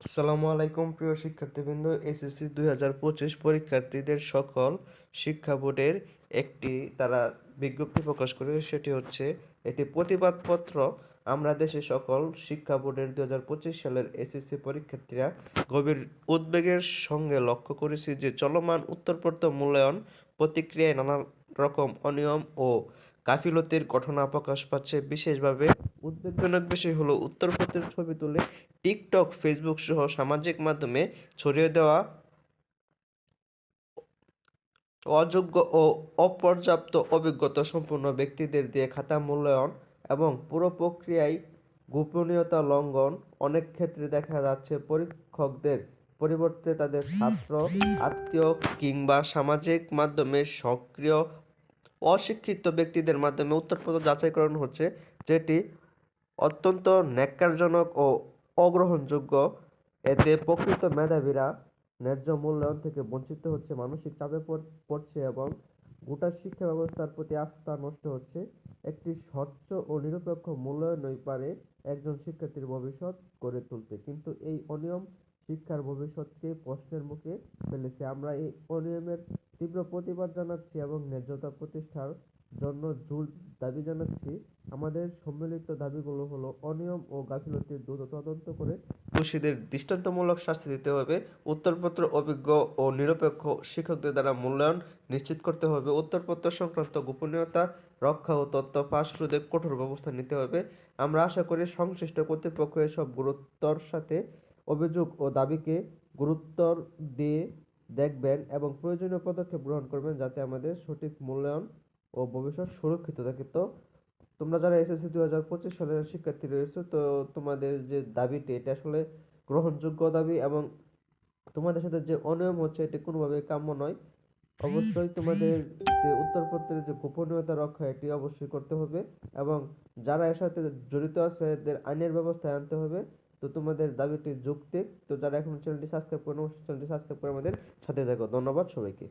আসসালামু আলাইকুম, প্রিয় শিক্ষার্থীবৃন্দ। এসএসসি দুই হাজার পঁচিশ পরীক্ষার্থীদের সকল শিক্ষা বোর্ডের একটি তারা বিজ্ঞপ্তি প্রকাশ করে সেটি হচ্ছে একটি প্রতিবাদপত্র। আমরা দেশে সকল শিক্ষা বোর্ডের দু হাজার পঁচিশ সালের এসএসসি পরীক্ষার্থীরা গভীর উদ্বেগের সঙ্গে লক্ষ্য করেছি যে চলমান উত্তরপত্র মূল্যায়ন, প্রতিক্রিয়ায় নানা রকম অনিয়ম ও গাফিলতির ঘটনা প্রকাশ পাচ্ছে। বিশেষভাবে উদ্বেগজনক বিষয় হলো উত্তরপত্রের ছবি তুলে টিকটক, ফেসবুক সহ সামাজিক মাধ্যমে ছড়িয়ে দেওয়া অযোগ্য ও অপর্যাপ্ত অভিজ্ঞতা সম্পন্ন ব্যক্তিদের দিয়ে খাতা মূল্যায়ন এবং পুরো প্রক্রিয়ায় গোপনীয়তা লঙ্ঘন অনেক ক্ষেত্রে দেখা যাচ্ছে পরীক্ষকদের পরিবর্তে তাদের ছাত্র, আত্মীয় কিংবা সামাজিক মাধ্যমে সক্রিয় অশিক্ষিত ব্যক্তিদের মাধ্যমে উত্তরপত্র যাচাইকরণ হচ্ছে, যেটি অত্যন্ত ন্যাক্কারজনক ও অগ্রহণযোগ্য এতে প্রকৃত মেধাবীরা ন্যায্য মূল্যায়ন থেকে বঞ্চিত হচ্ছে, মানসিক চাপে পড়ছে এবং গোটা শিক্ষা ব্যবস্থার প্রতি আস্থা নষ্ট হচ্ছে। একটি স্বচ্ছ ও নিরপেক্ষ মূল্যায়নই পারে একজন শিক্ষার্থীর ভবিষ্যৎ গড়ে তুলতে। কিন্তু এই অনিয়ম শিক্ষার ভবিষ্যৎকে প্রশ্নের মুখে ফেলেছে। আমরা এই অনিয়মের তীব্র প্রতিবাদ জানাচ্ছি এবং ন্যায্যতা প্রতিষ্ঠার জন্য জোর দাবি জানাচ্ছি। আমাদের সম্মিলিত দাবিগুলো হলো অনিয়ম ও গাফিলতির দ্রুত তদন্ত করে দোষীদের দৃষ্টান্তমূলক শাস্তি দিতে হবে। উত্তরপত্র অভিজ্ঞ ও নিরপেক্ষ শিক্ষকদের দ্বারা মূল্যায়ন নিশ্চিত করতে হবে। উত্তরপত্র সংক্রান্ত গোপনীয়তা রক্ষা ও তথ্য ফাঁস রোধে কঠোর ব্যবস্থা নিতে হবে। আমরা আশা করি সংশ্লিষ্ট কর্তৃপক্ষ এসব গুরুত্বর সাথে অভিযোগ ও দাবিকে গুরুত্বর দিয়ে দেখবেন এবং প্রয়োজনীয় পদক্ষেপ গ্রহণ করবেন যাতে আমাদের সঠিক মূল্যায়ন ও ভবিষ্যৎ সুরক্ষিত থাকে। তো, তোমরা যারা এসএসসি দুই হাজার পঁচিশ সালের শিক্ষার্থী রয়েছে, তো তোমাদের যে দাবিটি, এটা আসলে গ্রহণযোগ্য দাবি এবং তোমাদের সাথে যে অনিয়ম হচ্ছে, এটি কোনোভাবেই কাম্য নয়। অবশ্যই তোমাদের যে উত্তরপত্রের যে গোপনীয়তা রক্ষা, এটি অবশ্যই করতে হবে এবং যারা এর সাথে জড়িত আছে, এদের আইনের ব্যবস্থায় আনতে হবে। তো তোমাদের দাবিটি যৌক্তিক তো যারা এখন চ্যানেলটি সাবস্ক্রাইব করে চ্যানেলটি সাবস্ক্রাইব করে আমাদের সাথে থাকো। ধন্যবাদ সবাইকে।